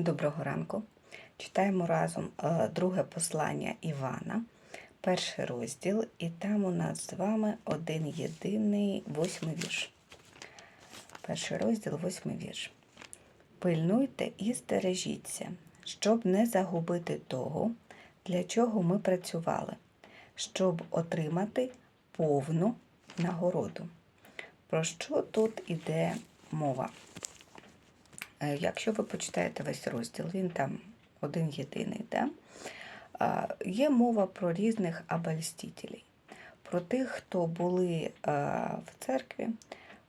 Доброго ранку. Читаємо разом е, друге послання Івана, перший розділ, і там у нас з вами один єдиний восьмий вірш. Перший розділ, восьмий вірш. Пильнуйте і стережіться, щоб не загубити того, для чого ми працювали, щоб отримати повну нагороду. Про що тут іде мова? Е, Якщо ви почитаєте весь розділ, він там один єдиний, да? Є мова про різних обольстителей, про тих, хто були в церкві,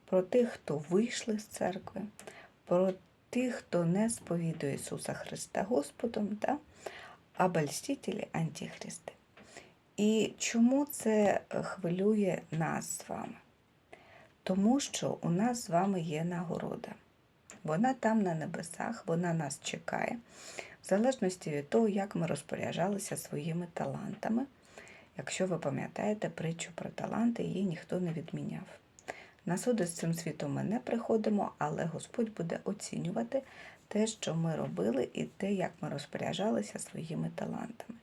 про тих, хто вийшли з церкви, про тих, хто не сповідує Ісуса Христа Господом, да? обольстителі, антихристи. І чому це хвилює нас з вами? Тому що у нас з вами є нагорода. Вона там на небесах, вона нас чекає, в залежності від того, як ми розпоряджалися своїми талантами. Якщо ви пам'ятаєте притчу про таланти, її ніхто не відміняв. На суди з цим світом ми не приходимо, але Господь буде оцінювати те, що ми робили, і те, як ми розпоряджалися своїми талантами.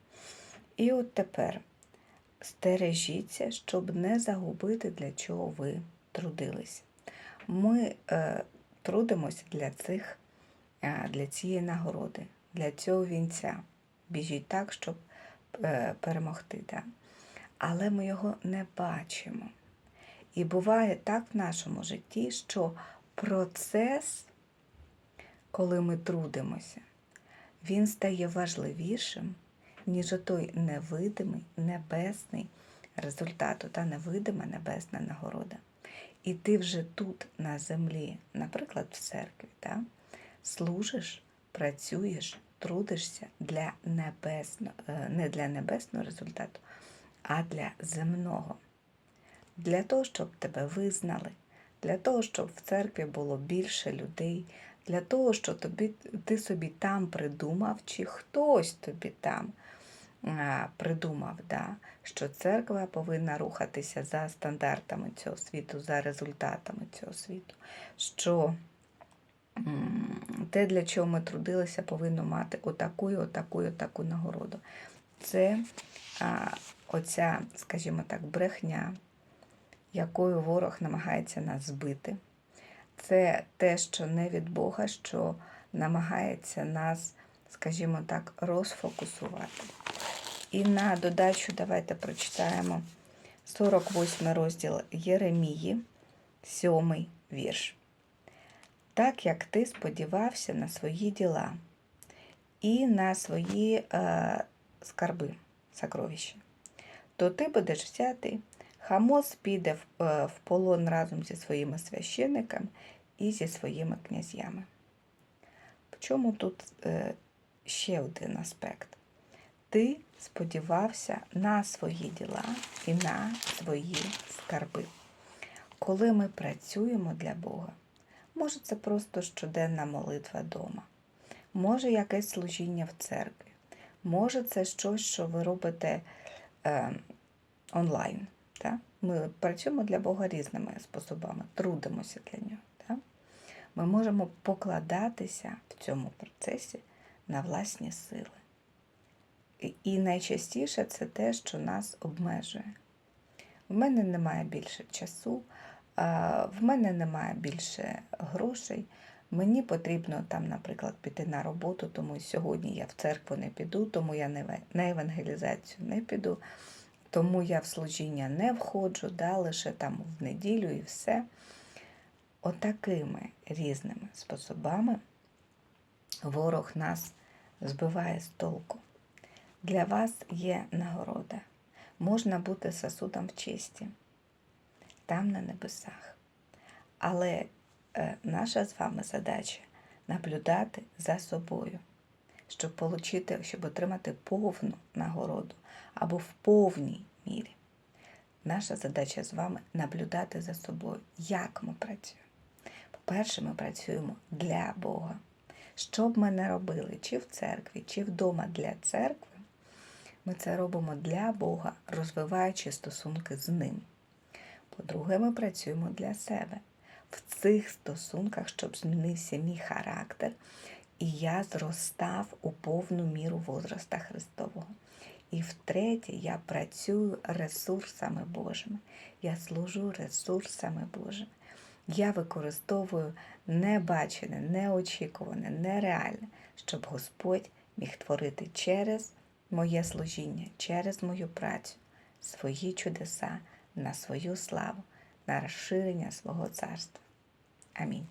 І от тепер стережіться, щоб не загубити, для чого ви трудилися. Ми е, трудимося для цих, е, для цієї нагороди, для цього вінця. Біжіть так, щоб е, перемогти. Да? Але ми його не бачимо. І буває так в нашому житті, що процес, коли ми трудимося, він стає важливішим, ніж той невидимий, небесний результат, та невидима небесна нагорода. І ти вже тут, на землі, наприклад, в церкві, да? служиш, працюєш, трудишся для небесного, не для небесного результату, а для земного. Для того, щоб тебе визнали, для того, щоб в церкві було більше людей, для того, щоб тобі, ти собі там придумав, чи хтось тобі там придумав, да, що церква повинна рухатися за стандартами цього світу, за результатами цього світу. що те, для чого ми трудилися, повинно мати отаку, і отаку, отаку нагороду. Це оця, скажімо так, брехня, якою ворог намагається нас збити. Це те, що не від Бога, що намагається нас, скажімо так, розфокусувати. І на додачу давайте прочитаємо 48 розділ Єремії, 7 вірш. Так як ти сподівався на свої діла і на свої е, скарби, сокровища, то ти будеш взяти, Хамос піде в, е, в полон разом зі своїми священниками і зі своїми князями. В чому тут е, ще один аспект? Ти сподівався на свої діла і на свої скарби. Коли ми працюємо для Бога, може це просто щоденна молитва вдома, може якесь служіння в церкві, може це щось, що ви робите е, онлайн. Так? Ми працюємо для Бога різними способами, трудимося для нього. Так? Ми можемо покладатися в цьому процесі на власні сили. І найчастіше це те, що нас обмежує. В мене немає більше часу, в мене немає більше грошей. Мені потрібно там, наприклад, піти на роботу, тому сьогодні я в церкву не піду, тому я на евангелізацію не піду, тому я в служіння не входжу, да, лише там в неділю і все. Отакими різними способами ворог нас збиває з толку. Для вас є нагорода. Можна бути сосудом в честі, там на небесах. Але е, наша з вами задача наблюдати за собою, щоб получити, щоб отримати повну нагороду або в повній мірі. Наша задача з вами наблюдати за собою, як ми працюємо. По-перше, ми працюємо для Бога. Що б ми не робили, чи в церкві, чи вдома для церкви, ми це робимо для Бога, розвиваючи стосунки з Ним. По-друге, ми працюємо для себе в цих стосунках, щоб змінився мій характер і я зростав у повну міру возраста Христового. І втретє, я працюю ресурсами Божими. Я служу ресурсами Божими. Я використовую небачене, неочікуване, нереальне, щоб Господь міг творити через моє служіння, через мою працю свої чудеса на свою славу, на розширення свого царства. Амінь.